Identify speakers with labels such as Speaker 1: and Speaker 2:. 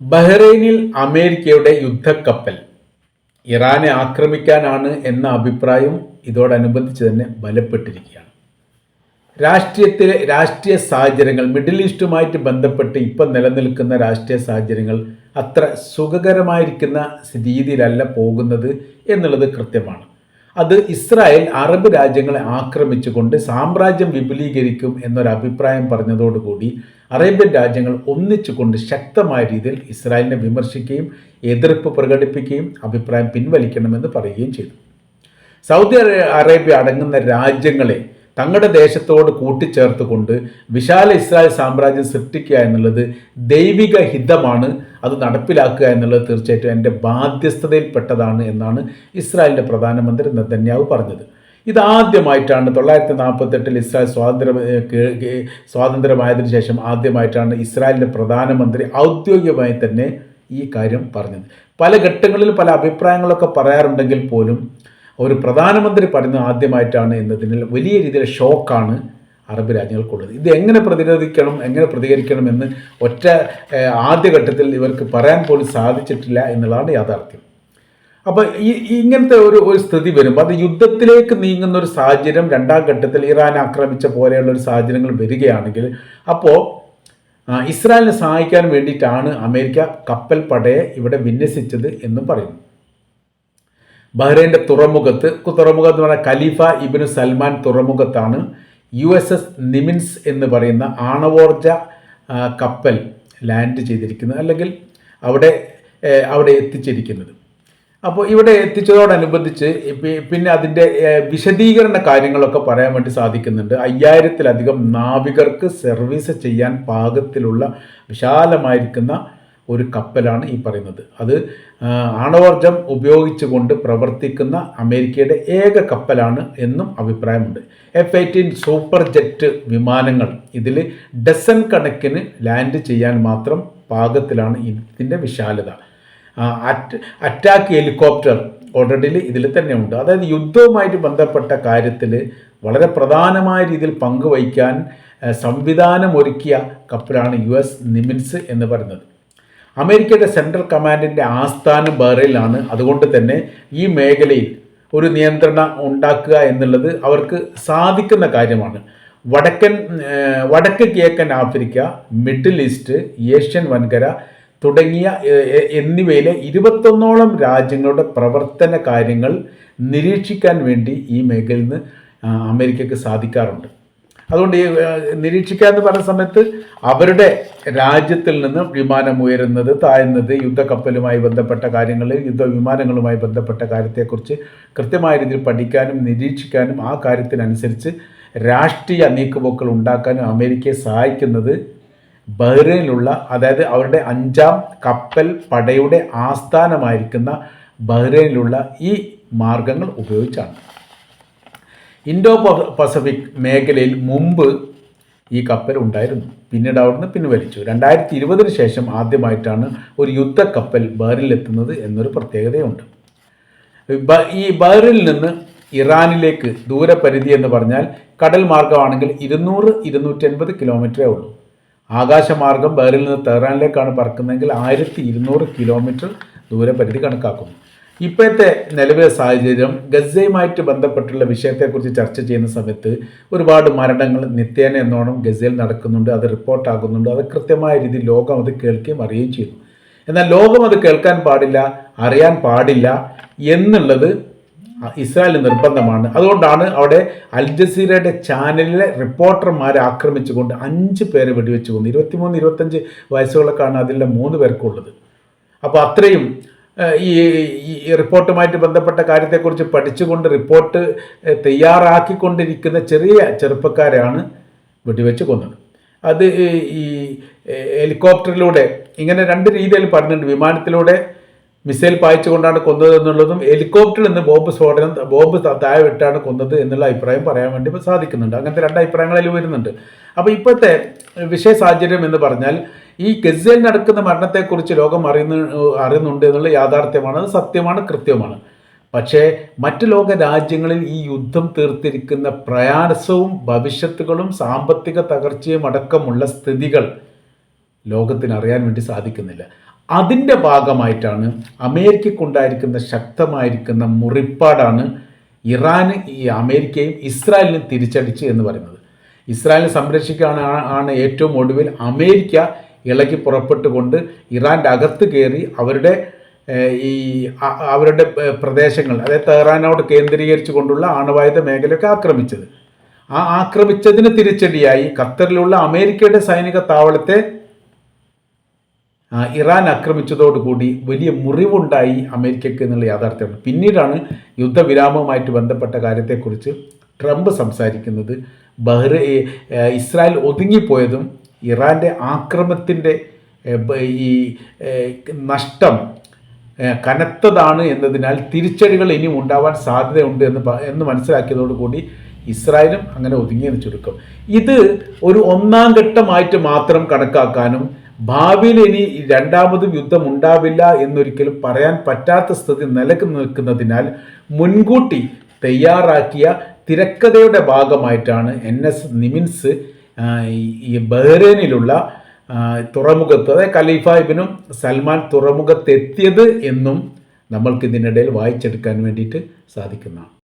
Speaker 1: ബഹ്റൈനിൽ അമേരിക്കയുടെ യുദ്ധക്കപ്പൽ. ഇറാനെ ആക്രമിക്കാനാണ് എന്ന അഭിപ്രായം ഇതോടനുബന്ധിച്ച് തന്നെ ബലപ്പെട്ടിരിക്കുകയാണ്. രാഷ്ട്രീയത്തിലെ രാഷ്ട്രീയ സാഹചര്യങ്ങൾ മിഡിൽ ഈസ്റ്റുമായിട്ട് ബന്ധപ്പെട്ട് ഇപ്പം നിലനിൽക്കുന്ന രാഷ്ട്രീയ സാഹചര്യങ്ങൾ അത്ര സുഖകരമായിരിക്കുന്ന രീതിയിലല്ല പോകുന്നത് എന്നുള്ളത് കൃത്യമാണ്. അത് ഇസ്രായേൽ അറബ് രാജ്യങ്ങളെ ആക്രമിച്ചുകൊണ്ട് സാമ്രാജ്യം വിപുലീകരിക്കും എന്നൊരു അഭിപ്രായം പറഞ്ഞതോടുകൂടി അറേബ്യൻ രാജ്യങ്ങൾ ഒന്നിച്ചുകൊണ്ട് ശക്തമായ രീതിയിൽ ഇസ്രായേലിനെ വിമർശിക്കുകയും എതിർപ്പ് പ്രകടിപ്പിക്കുകയും അഭിപ്രായം പിൻവലിക്കണമെന്ന് പറയുകയും ചെയ്തു. സൗദി അറേബ്യ അടങ്ങുന്ന രാജ്യങ്ങളെ തങ്ങളുടെ ദേശത്തോട് കൂട്ടിച്ചേർത്തുകൊണ്ട് വിശാല ഇസ്രായേൽ സാമ്രാജ്യം സൃഷ്ടിക്കുക എന്നുള്ളത് ദൈവിക ഹിതമാണ്. അത് നടപ്പിലാക്കുക എന്നുള്ളത് തീർച്ചയായിട്ടും എന്റെ ബാധ്യസ്ഥതയിൽപ്പെട്ടതാണ് എന്നാണ് ഇസ്രായേലിന്റെ പ്രധാനമന്ത്രി നെതന്യാവ് പറഞ്ഞത്. ഇതാദ്യമായിട്ടാണ് തൊള്ളായിരത്തി നാൽപ്പത്തെട്ടിൽ ഇസ്രായേൽ സ്വാതന്ത്ര്യം സ്വാതന്ത്ര്യമായതിനു ശേഷം ആദ്യമായിട്ടാണ് ഇസ്രായേലിന്റെ പ്രധാനമന്ത്രി ഔദ്യോഗികമായി തന്നെ ഈ കാര്യം പറഞ്ഞത്. പല ഘട്ടങ്ങളിൽ പല അഭിപ്രായങ്ങളൊക്കെ പറയാറുണ്ടെങ്കിൽ പോലും ഒരു പ്രധാനമന്ത്രി പറയുന്നത് ആദ്യമായിട്ടാണ് എന്നതിൽ വലിയ രീതിയിൽ ഷോക്കാണ് അറബ് രാജ്യങ്ങൾക്കുള്ളത്. ഇത് എങ്ങനെ പ്രതിരോധിക്കണം എങ്ങനെ പ്രതികരിക്കണം എന്ന് ഒറ്റ ആദ്യഘട്ടത്തിൽ ഇവർക്ക് പറയാൻ പോലും സാധിച്ചിട്ടില്ല എന്നുള്ളതാണ് യാഥാർത്ഥ്യം. അപ്പോൾ ഈ ഇങ്ങനത്തെ ഒരു ഒരു സ്ഥിതി വരുമ്പോൾ അത് യുദ്ധത്തിലേക്ക് നീങ്ങുന്ന ഒരു സാഹചര്യം രണ്ടാം ഘട്ടത്തിൽ ഇറാൻ ആക്രമിച്ച പോലെയുള്ള ഒരു സാഹചര്യങ്ങൾ വരികയാണെങ്കിൽ അപ്പോൾ ഇസ്രായേലിനെ സഹായിക്കാൻ വേണ്ടിയിട്ടാണ് അമേരിക്ക കപ്പൽ പടയെ ഇവിടെ വിന്യസിച്ചത് എന്നും പറയുന്നു. ബഹ്റൈന്റെ തുറമുഖത്ത് തുറമുഖം എന്ന് പറഞ്ഞാൽ ഖലീഫ ഇബിന് സൽമാൻ തുറമുഖത്താണ് യു എസ് എസ് നിമിൻസ് എന്ന് പറയുന്ന ആണവോർജ കപ്പൽ ലാൻഡ് ചെയ്തിരിക്കുന്നത് അല്ലെങ്കിൽ അവിടെ അവിടെ എത്തിച്ചിരിക്കുന്നത്. അപ്പോൾ ഇവിടെ എത്തിച്ചതോടനുബന്ധിച്ച് പിന്നെ അതിന്റെ വിശദീകരണ കാര്യങ്ങളൊക്കെ പറയാൻ വേണ്ടി സാധിക്കുന്നുണ്ട്. അയ്യായിരത്തിലധികം നാവികർക്ക് സർവീസ് ചെയ്യാൻ പാകത്തിലുള്ള വിശാലമായിരിക്കുന്ന ഒരു കപ്പലാണ് ഈ പറയുന്നത്. അത് ആണവോർജം ഉപയോഗിച്ചുകൊണ്ട് പ്രവർത്തിക്കുന്ന അമേരിക്കയുടെ ഏക കപ്പലാണ് എന്നും അഭിപ്രായമുണ്ട്. എഫ് എയ്റ്റീൻ സൂപ്പർ ജെറ്റ് വിമാനങ്ങൾ ഇതിൽ ഡസൻ കണക്കിന് ലാൻഡ് ചെയ്യാൻ മാത്രം പാകത്തിലാണ് ഇതിന്റെ വിശാലത. അറ്റ് അറ്റാക്ക് ഹെലികോപ്റ്റർ ഓൾറെഡി ഇതിൽ തന്നെ ഉണ്ട് അതായത് യുദ്ധവുമായിട്ട് ബന്ധപ്പെട്ട കാര്യത്തിൽ വളരെ പ്രധാനമായ രീതിയിൽ പങ്കുവഹിക്കാൻ സംവിധാനമൊരുക്കിയ കപ്പലാണ് യു എസ് നിമിൻസ് എന്ന് പറയുന്നത്. അമേരിക്കയുടെ സെൻട്രൽ കമാൻഡിന്റെ ആസ്ഥാനം ബഹ്റൈനിലാണ്. അതുകൊണ്ട് തന്നെ ഈ മേഖലയിൽ ഒരു നിയന്ത്രണം ഉണ്ടാക്കുക എന്നുള്ളത് അവർക്ക് സാധിക്കുന്ന കാര്യമാണ്. വടക്കൻ വടക്ക് കിഴക്കൻ ആഫ്രിക്ക മിഡിൽ ഈസ്റ്റ് ഏഷ്യൻ വൻകര തുടങ്ങിയ എന്നിവയിലെ ഇരുപത്തൊന്നോളം രാജ്യങ്ങളുടെ പ്രവർത്തന കാര്യങ്ങൾ നിരീക്ഷിക്കാൻ വേണ്ടി ഈ മേഖലയിൽ നിന്ന് ആ, അമേരിക്കക്ക് സാധിക്കാറുണ്ട്. അതുകൊണ്ട് ഈ നിരീക്ഷിക്കുക എന്ന് പറഞ്ഞ സമയത്ത് അവരുടെ രാജ്യത്തിൽ നിന്ന് വിമാനം ഉയരുന്നത് താഴ്ന്നത് യുദ്ധക്കപ്പലുമായി ബന്ധപ്പെട്ട കാര്യങ്ങൾ യുദ്ധവിമാനങ്ങളുമായി ബന്ധപ്പെട്ട കാര്യത്തെക്കുറിച്ച് കൃത്യമായ രീതിയിൽ പഠിക്കാനും നിരീക്ഷിക്കാനും ആ കാര്യത്തിനനുസരിച്ച് രാഷ്ട്രീയ നീക്കുപോക്കൾ ഉണ്ടാക്കാനും അമേരിക്കയെ സഹായിക്കുന്നത് ബഹ്റൈനിലുള്ള അതായത് അവരുടെ അഞ്ചാം കപ്പൽ പടയുടെ ആസ്ഥാനമായിരിക്കുന്ന ബഹ്റൈനിലുള്ള ഈ മാർഗങ്ങൾ ഉപയോഗിച്ചാണ്. ഇൻഡോ പസഫിക് മേഖലയിൽ മുമ്പ് ഈ കപ്പൽ ഉണ്ടായിരുന്നു. പിന്നീട് അവിടുന്ന് പിൻവലിച്ചു രണ്ടായിരത്തി ഇരുപതിന് ശേഷം ആദ്യമായിട്ടാണ് ഒരു യുദ്ധക്കപ്പൽ ബഹ്റിലെത്തുന്നത് എന്നൊരു പ്രത്യേകതയുണ്ട്. ഈ ബഹറിൽ നിന്ന് ഇറാനിലേക്ക് ദൂരപരിധി എന്ന് പറഞ്ഞാൽ കടൽ മാർഗമാണെങ്കിൽ ഇരുന്നൂറ് ഇരുന്നൂറ്റി അൻപത് കിലോമീറ്ററേ ഉള്ളൂ. ആകാശമാർഗം ബഹ്റിൽ നിന്ന് തെഹ്റാനിലേക്കാണ് പറക്കുന്നതെങ്കിൽ ആയിരത്തി ഇരുന്നൂറ് കിലോമീറ്റർ ദൂരപരിധി കണക്കാക്കുന്നു. ഇപ്പോഴത്തെ നിലവിലെ സാഹചര്യം ഗസയുമായിട്ട് ബന്ധപ്പെട്ടുള്ള വിഷയത്തെക്കുറിച്ച് ചർച്ച ചെയ്യുന്ന സമയത്ത് ഒരുപാട് മരണങ്ങൾ നിത്യേന എന്നോണം ഗസയിൽ നടക്കുന്നുണ്ട് അത് റിപ്പോർട്ടാകുന്നുണ്ട് അത് കൃത്യമായ രീതിയിൽ ലോകം അത് കേൾക്കുകയും അറിയുകയും ചെയ്യുന്നു. എന്നാൽ ലോകം അത് കേൾക്കാൻ പാടില്ല അറിയാൻ പാടില്ല എന്നുള്ളത് ഇസ്രായേലിന് നിർബന്ധമാണ്. അതുകൊണ്ടാണ് അവിടെ അൽ ജസീറയുടെ ചാനലിലെ റിപ്പോർട്ടർമാരെ ആക്രമിച്ചുകൊണ്ട് അഞ്ച് പേരെ വെടിവെച്ച് കൊന്നു ഇരുപത്തിമൂന്ന് ഇരുപത്തഞ്ച് വയസ്സുകളൊക്കെയാണ് അതിലെ മൂന്ന് പേർക്കുള്ളത്. അപ്പോൾ അത്രയും ഈ ഈ- റിപ്പോർട്ടുമായിട്ട് ബന്ധപ്പെട്ട കാര്യത്തെക്കുറിച്ച് പഠിച്ചുകൊണ്ട് റിപ്പോർട്ട് തയ്യാറാക്കിക്കൊണ്ടിരിക്കുന്ന ചെറിയ ചെറുപ്പക്കാരാണ് വെടിവെച്ച് കൊന്നത്. അത് ഈ ഹെലികോപ്റ്ററിലൂടെ ഇങ്ങനെ രണ്ട് രീതിയിൽ പറഞ്ഞിട്ടുണ്ട് വിമാനത്തിലൂടെ മിസൈൽ പായിച്ചുകൊണ്ടാണ് കൊന്നത് എന്നുള്ളതും ഹെലികോപ്റ്ററിൽ നിന്ന് ബോംബ് സ്ഫോടനം ബോംബ് താഴെ വിട്ടാണ് കൊന്നത് എന്നുള്ള അഭിപ്രായം പറയാൻ വേണ്ടി സാധിക്കുന്നുണ്ട്. അങ്ങനത്തെ രണ്ട് അഭിപ്രായങ്ങളിൽ വരുന്നുണ്ട് അപ്പോൾ ഇപ്പോഴത്തെ വിഷയ സാഹചര്യം എന്ന് പറഞ്ഞാൽ ഈ ഗസയിൽ നടക്കുന്ന മരണത്തെക്കുറിച്ച് ലോകം അറിയുന്ന അറിയുന്നുണ്ട് എന്നുള്ള യാഥാർത്ഥ്യമാണ്. അത് സത്യമാണ് കൃത്യമാണ്. പക്ഷേ മറ്റു ലോക രാജ്യങ്ങളിൽ ഈ യുദ്ധം തീർത്തിരിക്കുന്ന പ്രയാസവും ഭവിഷ്യത്തുകളും സാമ്പത്തിക തകർച്ചയും അടക്കമുള്ള സ്ഥിതികൾ ലോകത്തിന് അറിയാൻ വേണ്ടി സാധിക്കുന്നില്ല. അതിന്റെ ഭാഗമായിട്ടാണ് അമേരിക്കക്കുണ്ടായിരിക്കുന്ന ശക്തമായിരിക്കുന്ന മുറിപ്പാടാണ് ഇറാന് ഈ അമേരിക്കയും ഇസ്രായേലിനും തിരിച്ചടിച്ച് എന്ന് പറയുന്നത്. ഇസ്രായേലിനെ സംരക്ഷിക്കാനാണ് ആണ് ഏറ്റവും ഒടുവിൽ അമേരിക്ക ഇളകി പുറപ്പെട്ടുകൊണ്ട് ഇറാന്റെ അകത്ത് കയറി അവരുടെ ഈ അവരുടെ പ്രദേശങ്ങൾ അതായത് തെഹ്റാനോട് കേന്ദ്രീകരിച്ചു കൊണ്ടുള്ള ആണവായുധ മേഖലയൊക്കെ ആക്രമിച്ചത്. ആ ആക്രമിച്ചതിന് തിരിച്ചടിയായി ഖത്തറിലുള്ള അമേരിക്കയുടെ സൈനിക താവളത്തെ ഇറാൻ ആക്രമിച്ചതോടുകൂടി വലിയ മുറിവുണ്ടായി അമേരിക്കയ്ക്ക് എന്നുള്ള യാഥാർത്ഥ്യമാണ്. പിന്നീടാണ് യുദ്ധവിരാമവുമായിട്ട് ബന്ധപ്പെട്ട കാര്യത്തെക്കുറിച്ച് ട്രംപ് സംസാരിക്കുന്നത്. ബഹ്റ ഇസ്രായേൽ ഒതുങ്ങിപ്പോയതും ഇറാന്റെ ആക്രമത്തിന്റെ ഈ നഷ്ടം കനത്തതാണ് എന്നതിനാൽ തിരിച്ചടികൾ ഇനിയും ഉണ്ടാവാൻ സാധ്യതയുണ്ട് എന്ന് എന്ന് മനസ്സിലാക്കിയതോടുകൂടി ഇസ്രായേലും അങ്ങനെ ഒതുങ്ങിയെന്ന് ചുരുക്കം. ഇത് ഒരു ഒന്നാം ഘട്ടമായിട്ട് മാത്രം കണക്കാക്കാനും ഭാവിയിൽ ഇനി രണ്ടാമതും യുദ്ധം ഉണ്ടാവില്ല എന്നൊരിക്കലും പറയാൻ പറ്റാത്ത സ്ഥിതി നിലയ്ക്ക് നിൽക്കുന്നതിനാൽ മുൻകൂട്ടി തയ്യാറാക്കിയ തിരക്കഥയുടെ ഭാഗമായിട്ടാണ് എൻ എസ് നിമിൻസ് ഈ- ബഹ്റൈനിലുള്ള തുറമുഖത്ത് അതായത് ഖലീഫ ഇബിനും സൽമാൻ തുറമുഖത്തെത്തിയത് എന്നും നമ്മൾക്ക് ഇതിനിടയിൽ വായിച്ചെടുക്കാൻ വേണ്ടിയിട്ട് സാധിക്കുന്നതാണ്.